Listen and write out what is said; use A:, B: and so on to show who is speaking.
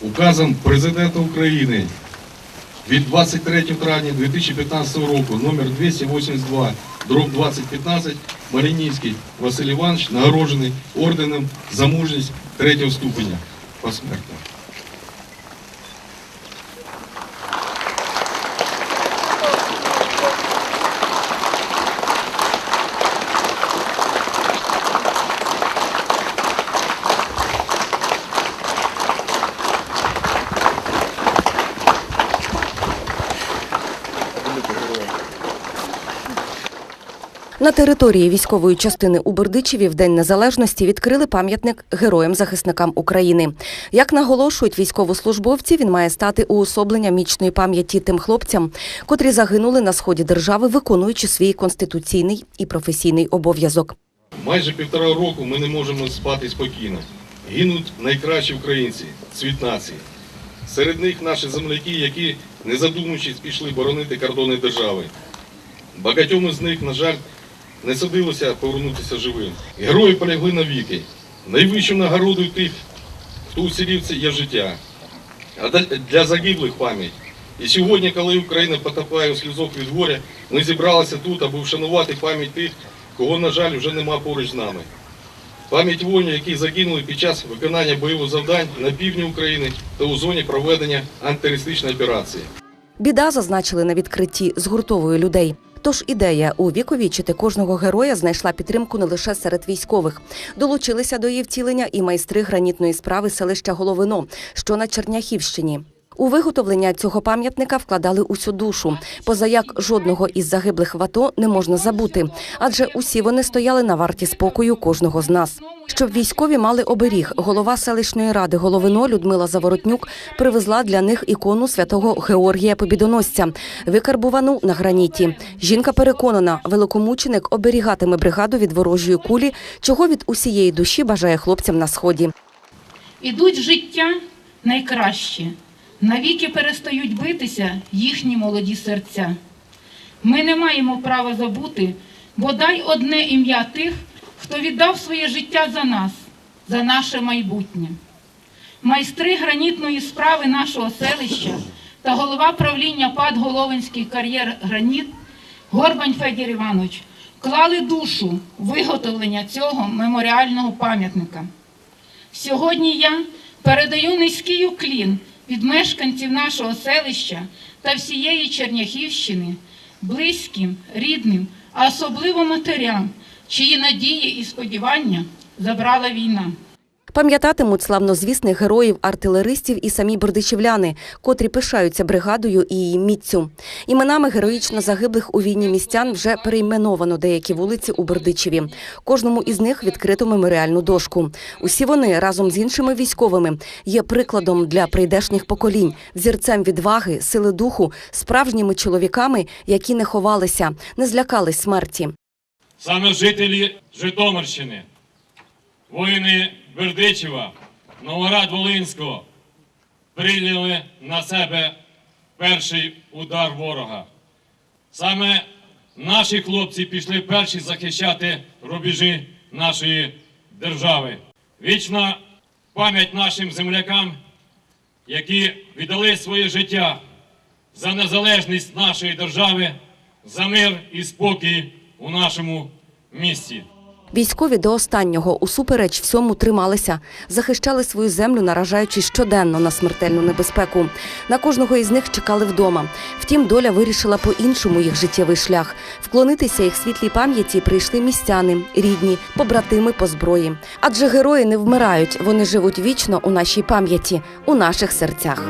A: указом Президента України від 23 травня 2015 року номер 282 дроб 2015 Маринівський Василь Іванович нагороджений орденом за мужність третього ступеня посмертно.
B: На території військової частини у Бердичеві в День Незалежності відкрили пам'ятник героям-захисникам України. Як наголошують військовослужбовці, він має стати уособленням мічної пам'яті тим хлопцям, котрі загинули на сході держави, виконуючи свій конституційний і професійний обов'язок.
A: Майже півтора року ми не можемо спати спокійно. Гинуть найкращі українці, цвіт нації. Серед них наші земляки, які, не задумуючись, пішли боронити кордони держави. Багатьом із них, на жаль, не судилося повернутися живим. Герої полягли навіки. Найвищою нагородою тих, хто усілів це є життя. А для- загиблих пам'ять. І сьогодні, коли Україна потопає у сльозок від горя, ми зібралися тут, аби вшанувати пам'ять тих, кого, на жаль, вже нема поруч з нами. Пам'ять воїнів, які загинули під час виконання бойових завдань на півдні України та у зоні проведення антитерористичної операції.
B: Біда зазначили на відкритті згуртовує людей. Тож ідея увіковічити кожного героя знайшла підтримку не лише серед військових. Долучилися до її втілення і майстри гранітної справи селища Головино, що на Черняхівщині. У виготовлення цього пам'ятника вкладали усю душу, поза як жодного із загиблих в АТО не можна забути, адже усі вони стояли на варті спокою кожного з нас. Щоб військові мали оберіг, голова селищної ради Головино Людмила Заворотнюк привезла для них ікону святого Георгія Побідоносця, викарбувану на граніті. Жінка переконана, великомученик оберігатиме бригаду від ворожої кулі, чого від усієї душі бажає хлопцям на сході.
C: Ідуть життя найкраще, навіки перестають битися їхні молоді серця. Ми не маємо права забути бодай одне ім'я тих, хто віддав своє життя за нас, за наше майбутнє. Майстри гранітної справи нашого селища та голова правління ПАД Головинський кар'єр Граніт Горбань Федір Іванович клали душу виготовлення цього меморіального пам'ятника. Сьогодні я передаю низький уклін від мешканців нашого селища та всієї Черняхівщини, близьким, рідним, а особливо матерям, чиї надії і сподівання забрала війна.
B: Пам'ятатимуть славнозвісних героїв артилеристів і самі бердичівляни, котрі пишаються бригадою і її міцю. Іменами героїчно загиблих у війні містян вже перейменовано деякі вулиці у Бердичеві. Кожному із них відкрито меморіальну дошку. Усі вони разом з іншими військовими є прикладом для прийдешніх поколінь, взірцем відваги, сили духу, справжніми чоловіками, які не ховалися, не злякались смерті.
D: Саме жителі Житомирщини, воїни Бердичева, Новоград Волинського прийняли на себе перший удар ворога. Саме наші хлопці пішли перші захищати рубежі нашої держави. Вічна пам'ять нашим землякам, які віддали своє життя за незалежність нашої держави, за мир і спокій у нашому місті.
B: Військові до останнього усупереч всьому трималися, захищали свою землю, наражаючи щоденно на смертельну небезпеку. На кожного із них чекали вдома. Втім, доля вирішила по-іншому їх життєвий шлях. Вклонитися їх світлій пам'яті прийшли містяни, рідні, побратими по зброї. Адже герої не вмирають, вони живуть вічно у нашій пам'яті, у наших серцях.